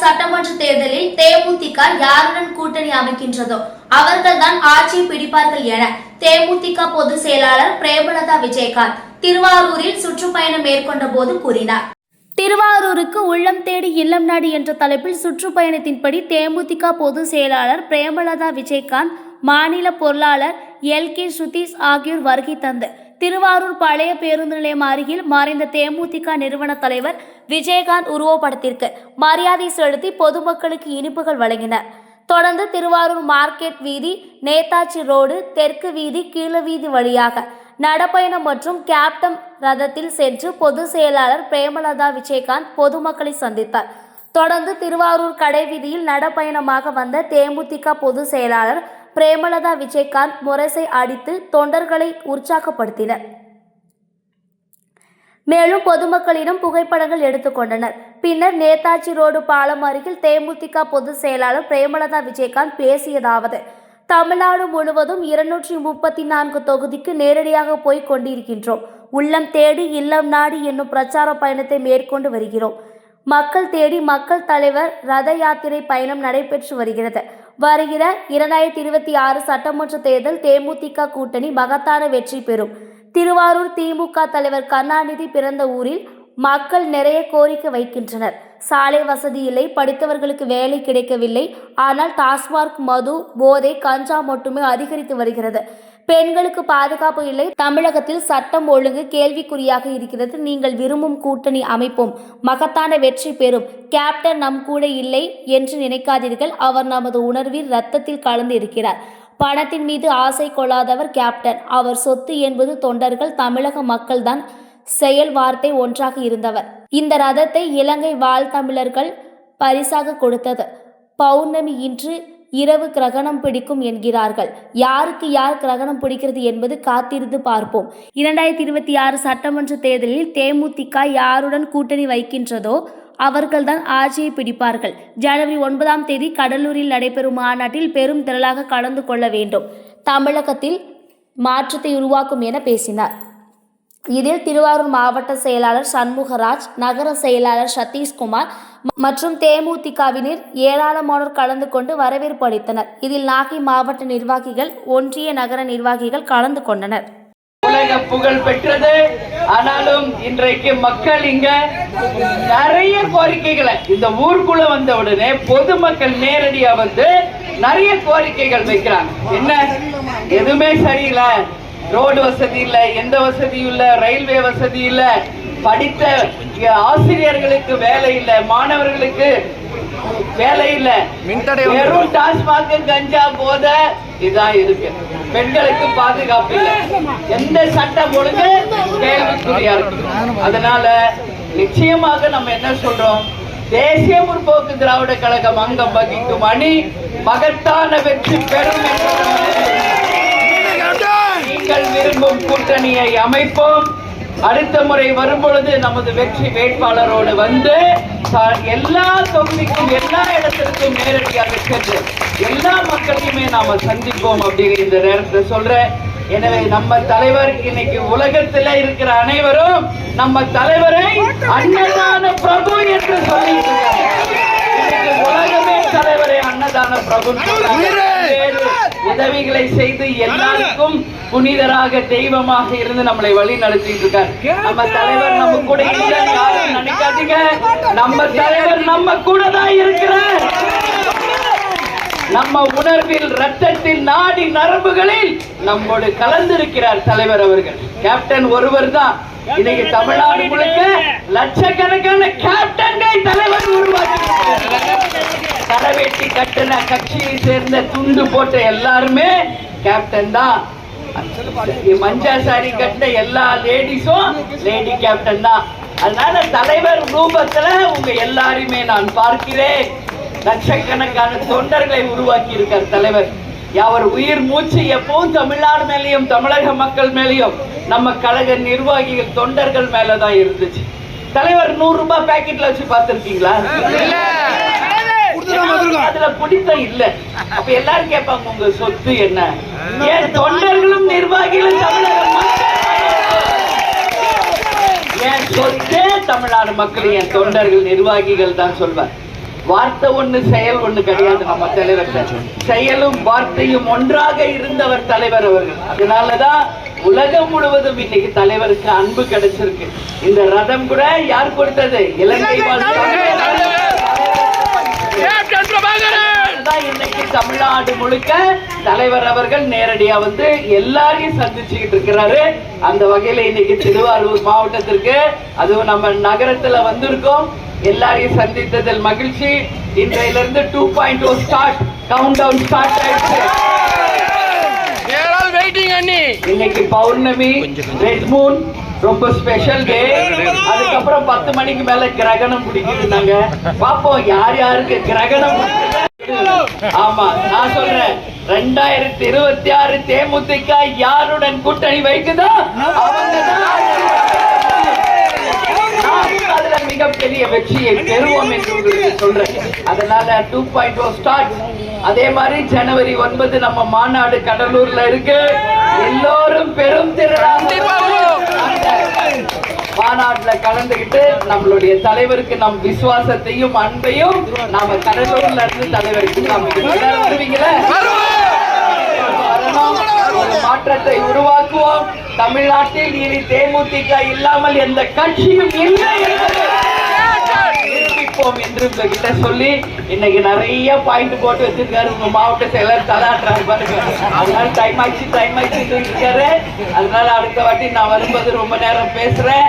சட்டமன்ற தேர்தலில் தேமுதிக யாருடன் கூட்டணி அமைக்கின்றதோ அவர்கள்தான் ஆட்சியை பிடிப்பார்கள் என தேமுதிக பொதுச் செயலாளர் பிரேமலதா விஜயகாந்த் திருவாரூரில் சுற்றுப்பயணம் மேற்கொண்ட போது கூறினார். திருவாரூருக்கு உள்ளம் தேடி இல்லம் நாடு என்ற தலைப்பில் சுற்றுப்பயணத்தின்படி தேமுதிக பொதுச் செயலாளர் பிரேமலதா விஜயகாந்த் மாநில பொருளாளர் எல் கே சுதீஷ் ஆகியோர் வருகை தந்து திருவாரூர் பழைய பேருந்து நிலையம் அருகில் மறைந்த தேமுதிக நிறுவன தலைவர் விஜயகாந்த் உருவப்படத்திற்கு மரியாதை செலுத்தி பொதுமக்களுக்கு இனிப்புகள் வழங்கினர் தொடர்ந்து திருவாரூர் மார்க்கெட் வீதி நேதாஜி ரோடு தெற்கு வீதி கீழ வீதி வழியாக நடப்பயணம் மற்றும் கேப்டன் ரதத்தில் சென்று பொதுச் செயலாளர் பிரேமலதா விஜயகாந்த் பொதுமக்களை சந்தித்தார். தொடர்ந்து திருவாரூர் கடைவீதியில் நடப்பயணமாக வந்த தேமுதிக பொதுச் செயலாளர் பிரேமலதா விஜயகாந்த் முரசை அடித்து தொண்டர்களை உற்சாகப்படுத்தினர். மேலும் பொதுமக்களிடம் புகைப்படங்கள் எடுத்துக்கொண்டனர் பின்னர் நேதாஜி ரோடு பாலம் அருகில் தேமுதிக பொதுச் செயலாளர் பிரேமலதா விஜயகாந்த் பேசியதாவது தமிழ்நாடு முழுவதும் இருநூற்றி முப்பத்தி நான்கு தொகுதிக்கு நேரடியாக போய் கொண்டிருக்கின்றோம். உள்ளம் தேடி இல்லம் நாடி என்னும் பிரச்சார பயணத்தை மேற்கொண்டு வருகிறோம். மக்கள் தேடி மக்கள் தலைவர் ரத யாத்திரை பயணம் நடைபெற்று வருகிறது. வருகிற இரண்டாயிரத்தி இருபத்தி ஆறு சட்டமன்ற தேர்தல் தேமுதிக கூட்டணி மகத்தான வெற்றி பெறும். திருவாரூர் திமுக தலைவர் கருணாநிதி பிறந்த ஊரில் மக்கள் நிறைய கோரிக்கை வைக்கின்றனர். சாலை வசதி இல்லை படித்தவர்களுக்கு வேலை கிடைக்கவில்லை. ஆனால் டாஸ்மார்க் மது போதை கஞ்சா மட்டுமே அதிகரித்து வருகிறது. பெண்களுக்கு பாதுகாப்பு இல்லை. தமிழகத்தில் சட்டம் ஒழுங்கு கேள்விக்குறியாக இருக்கிறது. நீங்கள் விரும்பும் கூட்டணி அமைப்போம். மகத்தான வெற்றி பெறும். கேப்டன் நம் கூட இல்லை என்று நினைக்காதீர்கள். அவர் நமது உணர்வில் ரத்தத்தில் கலந்து இருக்கிறார். பணத்தின் மீது ஆசை கொள்ளாதவர் கேப்டன். அவர் சொத்து என்பது தொண்டர்கள் தமிழக மக்கள்தான் செயல் வார்த்தை ஒன்றாக இருந்தவர். இந்த ரதத்தை இலங்கை வாழ் தமிழர்கள் பரிசாக கொடுத்தது. பௌர்ணமி இன்று இரவு கிரகணம் பிடிக்கும் என்கிறார்கள். யாருக்கு யார் கிரகணம் பிடிக்கிறது என்பது காத்திருந்து பார்ப்போம். இரண்டாயிரத்தி இருபத்தி ஆறு சட்டமன்ற தேர்தலில் தேமுதிக யாருடன் கூட்டணி வைக்கின்றதோ அவர்கள்தான் ஆட்சியை பிடிப்பார்கள். ஜனவரி ஒன்பதாம் தேதி கடலூரில் நடைபெறும் மாநாட்டில் பெரும் திரளாக கலந்து கொள்ள வேண்டும். தமிழகத்தில் மாற்றத்தை உருவாக்கும் என பேசினார். இதில் திருவாரூர் மாவட்ட செயலாளர் சண்முகராஜ் நகர செயலாளர் சதீஷ்குமார் மற்றும் தேமுதிகவினர் ஏராளமானோர் கலந்து கொண்டு வரவேற்பு அளித்தனர். இதில் நாகை மாவட்ட நிர்வாகிகள் ஒன்றிய நகர நிர்வாகிகள் கலந்து கொண்டனர். உலக புகழ் பெற்றது. ஆனாலும் இன்றைக்கு மக்கள் இங்க நிறைய கோரிக்கைகளை இந்த ஊருக்குள்ள வந்த உடனே பொதுமக்கள் நேரடியா வந்து நிறைய கோரிக்கைகள் வைக்கிறாங்க. என்ன? எதுவுமே சரியில்லை. ரோடு வசதி இல்ல எந்த வசதியும் இல்ல ரயில்வே வசதி இல்ல படித்த ஆசிரியர்களுக்கு வேலை இல்ல மாணவர்களுக்கு வேலை இல்ல. வெறும் டாஸ்மாக் கஞ்சா போத இதான் இருக்கு. பெண்களுக்கு பாதுகாப்பு இல்ல. எந்த சட்டம் ஒழுங்கு கேள்விக்குறியா இருக்கு அதனால நிச்சயமாக நம்ம என்ன சொல்றோம்? தேசிய முற்போக்கு திராவிட கழகம் அங்கம் வகிக்கும் அணி மகத்தான வெற்றி பெறும் என்று நீங்கள் கூட்டணியை அமைப்போம். அடுத்த முறை வரும்பொழுது நமது வெற்றி வேட்பாளரோடு வந்து எல்லா தொகுதிக்கும் எல்லா இடத்திற்கும் நேரடியாக சென்று எல்லா மக்களையுமே நாம சந்திப்போம் அப்படிங்கிற இந்த நேரத்தில் சொல்றேன். எனவே நம்ம தலைவர் இன்னைக்கு உலகத்துல இருக்கிற அனைவரும் நம்ம தலைவரை அன்னதான பிரபு என்று சொல்லி உலகமே தலைவரை அன்னதான பிரபு உதவிகளை செய்து எல்லாருக்கும் புனிதராக தெய்வமாக இருந்து நம்மளை வழி நடத்திட்டு இருக்கார் நம்ம தலைவர் நம்ம கூட நினைக்காதீங்க. நம்ம தலைவர் நம்ம கூட தான் இருக்கிறார். நம்ம உணர்வில் ரத்தத்தில் நாடி நரம்புகளில் நம்மோடு கலந்திருக்கிறார் தலைவர் அவர்கள். கேப்டன் ஒருவர் தான் இன்னைக்கு தமிழ்நாடு முழுக்க லட்சக்கணக்கான கேப்டன்கள் தலைவர் உருவாக்கி கரவேட்டி கட்டின கட்சியை சேர்ந்த துண்டு போட்ட எல்லாருமே கேப்டன் தான். மஞ்சா சாரி கட்டின எல்லா லேடிஸும் லேடி கேப்டன் தான். அதனால தலைவர் ரூபத்துல உங்க எல்லாரையுமே நான் பார்க்கிறேன். லட்சக்கணக்கான தொண்டர்களை உருவாக்கி இருக்கார் தலைவர். அவர் உயிர் மூச்சு எப்பவும் தமிழ்நாடு மேலேயும் தமிழக மக்கள் மேலேயும். நம்ம கழக நிர்வாகிகள் தொண்டர்கள் மேலதான் இருந்துச்சு. தலைவர் நூறு ரூபாய் பாக்கெட்ல வச்சு பார்த்திருக்கீங்களா? அதுல பிடித்தம் இல்ல. அப்ப எல்லாரும் கேட்பாங்க உங்க சொத்து என்ன? ஏன் தொண்டர்களும் நிர்வாகிகளும் தமிழக மக்கள் என் சொத்தே தமிழ்நாடு மக்கள் என் தொண்டர்கள் நிர்வாகிகள் தான் சொல்வார். வார்த்தை ஒண்ணு செயல் ஒண்ணு கிடையாது நம்ம தலைவர் செயலும் வார்த்தையும் ஒன்றாக இருந்தவர் தலைவர் அவர்கள். அதனாலதான் உலகம் முழுவதும் இன்னைக்கு தலைவருக்கு அன்பு கிடைச்சிருக்கு. இந்த ரதம் கூட யார் கொடுத்தது? இலங்கை வாழ் தான் இன்னைக்கு தமிழ்நாடு முழுக்க தலைவர் அவர்கள் நேரடியா வந்து எல்லாரையும் சந்திச்சுக்கிட்டு இருக்கிறாரு. அந்த வகையில இன்னைக்கு திருவாரூர் மாவட்டத்திற்கு அதுவும் நம்ம நகரத்துல வந்திருக்கோம். எல்லாரையும் சந்தித்ததில் மகிழ்ச்சி. இன்றையில இருந்து two point o start count down start ஆயிடுச்சு இன்னைக்கு பௌர்ணமி ரெட் மூன் ரொம்ப ஸ்பெஷல் டே அதுக்கப்புறம் பத்து மணிக்கு மேல கிரகணம் பிடிக்குதுன்னாங்க பாப்போம் யார் யாருக்கு கிரகணம் பிடிக்குது. ஆமா நான் சொல்றேன். ரெண்டாயிரத்தி இருபத்தி ஆறு தேமுதிக யாருடன் கூட்டணி வைக்குதோ அதுல மிகப்பெரிய வெற்றியை பெறுவோம் என்று சொல்றேன். அதனால டூ பாயிண்ட் ஓ ஸ்டார்ட் அதே மாதிரி ஜனவரி ஒன்பது நம்ம மாநாடு கடலூர்ல இருக்கு. எல்லோரும் பெரும் அந்த மாநாட்டில் கலந்துகிட்டு நம்மளுடைய தலைவருக்கு நம் விசுவாசத்தையும் அன்பையும் நாம கடலூர்ல இருந்து தலைவருக்கு காமிக்கணும் எல்லாரும் ஒரு மாற்றத்தை உருவாக்குவோம். தமிழ்நாட்டில் இனி தேமுதிக இல்லாமல் எந்த கட்சியும் இல்லை நிரூபிப்போம் என்று உங்ககிட்ட சொல்லி இன்னைக்கு நிறைய பாயிண்ட் போட்டு வச்சிருக்காரு. உங்க மாவட்ட செயலர் தலாட்டுறாரு பாருங்க. அதனால டைம் ஆயிடுச்சு டைம் ஆயிடுச்சு இருக்காரு அதனால அடுத்த வாட்டி நான் வரும்போது ரொம்ப நேரம் பேசுறேன்.